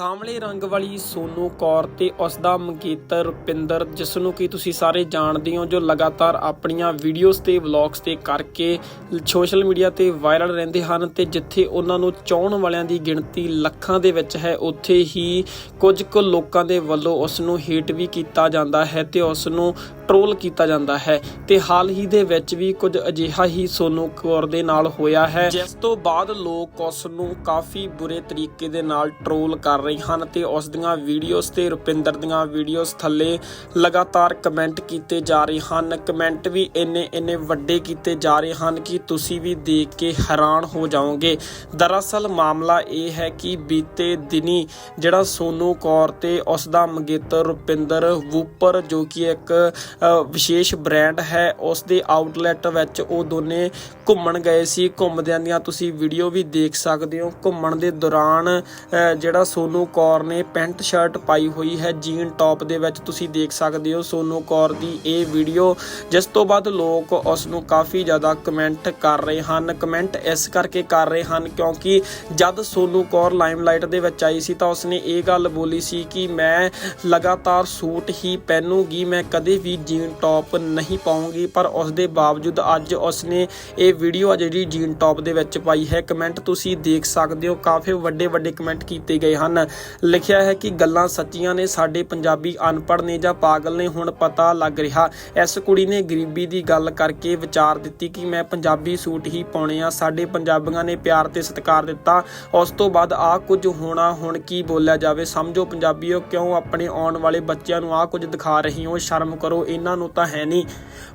ਸਾਂਵਲੇ ਰੰਗ ਵਾਲੀ ਸੋਨੂ ਕੌਰ ਤੇ ਉਸ ਦਾ ਮੰਗੇਤਰ ਰੁਪਿੰਦਰ ਜਿਸ ਨੂੰ ਕਿ ਤੁਸੀਂ ਸਾਰੇ ਜਾਣਦੇ ਹੋ ਜੋ ਲਗਾਤਾਰ ਆਪਣੀਆਂ ਵੀਡੀਓਜ਼ ਤੇ ਵਲੌਗਸ ਤੇ ਕਰਕੇ ਸੋਸ਼ਲ ਮੀਡੀਆ ਤੇ ਵਾਇਰਲ ਰਹਿੰਦੇ ਹਨ ਤੇ ਜਿੱਥੇ ਉਹਨਾਂ ਨੂੰ ਚਾਹਣ ਵਾਲਿਆਂ ਦੀ ਗਿਣਤੀ ਲੱਖਾਂ ਦੇ ਵਿੱਚ ਹੈ, ਉੱਥੇ ਹੀ ਕੁਝ ਕੁ ਲੋਕਾਂ ਦੇ ਵੱਲੋਂ ਉਸ ਨੂੰ ਹੇਟ ਵੀ ਕੀਤਾ ਜਾਂਦਾ ਹੈ ਤੇ ਉਸ ਨੂੰ ਟ੍ਰੋਲ ਕੀਤਾ ਜਾਂਦਾ ਹੈ ਤੇ ਹਾਲ ਹੀ ਦੇ ਵਿੱਚ ਵੀ ਕੁਝ ਅਜਿਹਾ ਹੀ ਸੋਨੂ ਕੌਰ ਦੇ ਨਾਲ ਹੋਇਆ ਹੈ, ਜਿਸ ਤੋਂ ਬਾਅਦ ਲੋਕ ਉਸ ਨੂੰ ਕਾਫੀ ਬੁਰੇ ਤਰੀਕੇ ਦੇ ਨਾਲ ਟ੍ਰੋਲ ਕਰ ਰਹੇ ਹਨ ਤੇ ਉਸ ਦੀਆਂ ਵੀਡੀਓਜ਼ ਤੇ ਰੁਪਿੰਦਰ ਦੀਆਂ ਵੀਡੀਓਜ਼ ਥੱਲੇ ਲਗਾਤਾਰ ਕਮੈਂਟ ਕੀਤੇ ਜਾ ਰਹੇ ਹਨ। ਕਮੈਂਟ ਵੀ ਇੰਨੇ ਇੰਨੇ ਵੱਡੇ ਕੀਤੇ ਜਾ ਰਹੇ ਹਨ ਕਿ ਤੁਸੀਂ ਵੀ ਦੇਖ ਕੇ ਹੈਰਾਨ ਹੋ ਜਾਓਗੇ। ਦਰਅਸਲ ਮਾਮਲਾ ਇਹ ਹੈ ਕਿ ਬੀਤੇ ਦਿਨੀ ਜਿਹੜਾ ਸੋਨੂ ਕੌਰ ਤੇ ਉਸ ਦਾ ਮੰਗੇਤਰ ਰੁਪਿੰਦਰ ਵੂਪਰ, ਜੋ ਕਿ ਇੱਕ ਵਿਸ਼ੇਸ਼ ਬ੍ਰਾਂਡ ਹੈ, ਉਸ ਦੇ ਆਊਟਲੈਟ ਵਿੱਚ ਉਹ ਦੋਨੇ ਘੁੰਮਣ ਗਏ ਸੀ। ਘੁੰਮਦਿਆਂ ਦੀਆਂ ਤੁਸੀਂ ਵੀਡੀਓ ਵੀ ਦੇਖ ਸਕਦੇ ਹੋ। ਘੁੰਮਣ ਦੇ ਦੌਰਾਨ ਜਿਹੜਾ ਸੋਨੂ ਕੌਰ ਨੇ ਪੈਂਟ ਸ਼ਰਟ ਪਾਈ ਹੋਈ ਹੈ ਜੀਨ ਟੌਪ ਦੇ ਵਿੱਚ, ਤੁਸੀਂ ਦੇਖ ਸਕਦੇ ਹੋ ਸੋਨੂ ਕੌਰ ਦੀ ਇਹ ਵੀਡੀਓ। ਜਿਸ ਤੋਂ ਬਾਅਦ ਲੋਕ ਉਸ ਨੂੰ ਕਾਫੀ ਜ਼ਿਆਦਾ ਕਮੈਂਟ ਕਰ ਰਹੇ ਹਨ। ਕਮੈਂਟ ਇਸ ਕਰਕੇ ਕਰ ਰਹੇ ਹਨ ਕਿਉਂਕਿ ਜਦ ਸੋਨੂ ਕੌਰ ਲਾਈਮਲਾਈਟ ਦੇ ਵਿੱਚ ਆਈ ਸੀ ਤਾਂ ਉਸਨੇ ਇਹ ਗੱਲ ਬੋਲੀ ਸੀ ਕਿ ਮੈਂ ਲਗਾਤਾਰ ਸੂਟ ਹੀ ਪਹਿਨੂਗੀ, ਮੈਂ ਕਦੇ ਵੀ ਜੀਨ ਟੌਪ ਨਹੀਂ ਪਾਉਂਗੀ ਪਰ ਉਸ ਦੇ ਬਾਵਜੂਦ ਅੱਜ ਉਸਨੇ ਇਹ ਵੀਡੀਓ ਆ ਜਿਹੜੀ ਜੀਨ ਟੌਪ ਦੇ ਵਿੱਚ ਪਾਈ ਹੈ। ਕਮੈਂਟ ਤੁਸੀਂ ਦੇਖ ਸਕਦੇ ਹੋ, ਕਾਫੀ ਵੱਡੇ ਵੱਡੇ ਕਮੈਂਟ ਕੀਤੇ ਗਏ ਹਨ। ਲਿਖਿਆ ਹੈ ਕਿ ਗੱਲਾਂ ਸੱਚੀਆਂ ਨੇ, ਸਾਡੇ ਪੰਜਾਬੀ ਅਨਪੜ੍ਹ ਨੇ ਜਾਂ ਪਾਗਲ ਨੇ, ਹੁਣ ਪਤਾ ਲੱਗ ਰਿਹਾ। ਇਸ ਕੁੜੀ ਨੇ ਗਰੀਬੀ ਦੀ ਗੱਲ ਕਰਕੇ ਵਿਚਾਰ ਦਿੱਤੀ ਕਿ ਮੈਂ ਪੰਜਾਬੀ ਸੂਟ ਹੀ ਪਾਉਣੇ ਆ। ਸਾਡੇ ਪੰਜਾਬੀਆਂ ਨੇ ਪਿਆਰ ਤੇ ਸਤਿਕਾਰ ਦਿੱਤਾ। ਉਸ ਤੋਂ ਬਾਅਦ ਆ ਕੁਝ ਹੋਣਾ, ਹੁਣ ਕੀ ਬੋਲਿਆ ਜਾਵੇ? ਸਮਝੋ ਪੰਜਾਬੀਓ, ਕਿਉਂ ਆਪਣੇ ਆਉਣ ਵਾਲੇ ਬੱਚਿਆਂ ਨੂੰ ਆ ਕੁਝ ਦਿਖਾ ਰਹੀ ਹੋ? ਸ਼ਰਮ ਕਰੋ, ਇਹਨਾਂ ਨੂੰ ਤਾਂ ਹੈ ਨਹੀਂ।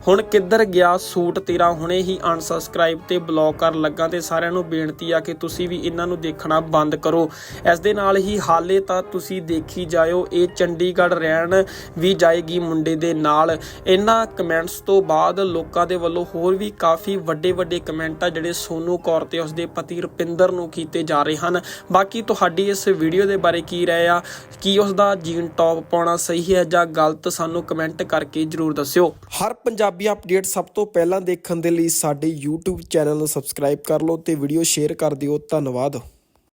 ਹੁਣ ਕਿੱਧਰ ਗਿਆ ਸੂਟ ਤੇਰਾ? ਹੁਣੇ ਹੀ ਅਨਸਬਸਕ੍ਰਾਈਬ ਤੇ ਬਲੌਕ ਕਰਨ ਲੱਗਾ ਤੇ ਸਾਰਿਆਂ ਨੂੰ ਬੇਨਤੀ ਆ ਕਿ ਤੁਸੀਂ ਵੀ ਇਹਨਾਂ ਨੂੰ ਦੇਖਣਾ ਬੰਦ ਕਰੋ। ਇਸ ਦੇ ਨਾਲ ਹੀ ਹਾਲੇ ਤਾਂ ਤੁਸੀਂ ਦੇਖੀ ਜਾਇਓ, ਇਹ ਚੰਡੀਗੜ੍ਹ ਰਹਿਣ ਵੀ ਜਾਏਗੀ ਮੁੰਡੇ ਦੇ ਨਾਲ। ਇਹਨਾਂ ਕਮੈਂਟਸ ਤੋਂ ਬਾਅਦ ਲੋਕਾਂ ਦੇ ਵੱਲੋਂ ਹੋਰ ਵੀ ਕਾਫੀ ਵੱਡੇ ਵੱਡੇ ਕਮੈਂਟ ਆ ਜਿਹੜੇ ਸੋਨੂ ਕੌਰ ਤੇ ਉਸਦੇ ਪਤੀ ਰੁਪਿੰਦਰ ਨੂੰ ਕੀਤੇ ਜਾ ਰਹੇ ਹਨ। ਬਾਕੀ ਤੁਹਾਡੀ ਇਸ ਵੀਡੀਓ ਦੇ ਬਾਰੇ ਕੀ ਰਾਏ ਆ? ਕੀ ਉਸ ਦਾ ਜੀਨ ਟੌਪ ਪਾਉਣਾ ਸਹੀ ਹੈ ਜਾਂ ਗਲਤ? ਸਾਨੂੰ ਕਮੈਂਟ ਕਰਕੇ ਜਰੂਰ ਦੱਸਿਓ। ਹਰ ਪੰਜਾਬੀ ਅਪਡੇਟ ਸਭ ਤੋਂ ਪਹਿਲਾਂ ਦੇਖਣ ਦੇ ਲਈ ਸਾਡੇ YouTube ਚੈਨਲ ਨੂੰ ਸਬਸਕ੍ਰਾਈਬ ਕਰ ਲਓ ਤੇ ਵੀਡੀਓ ਸ਼ੇਅਰ ਕਰ ਦਿਓ। ਧੰਨਵਾਦ।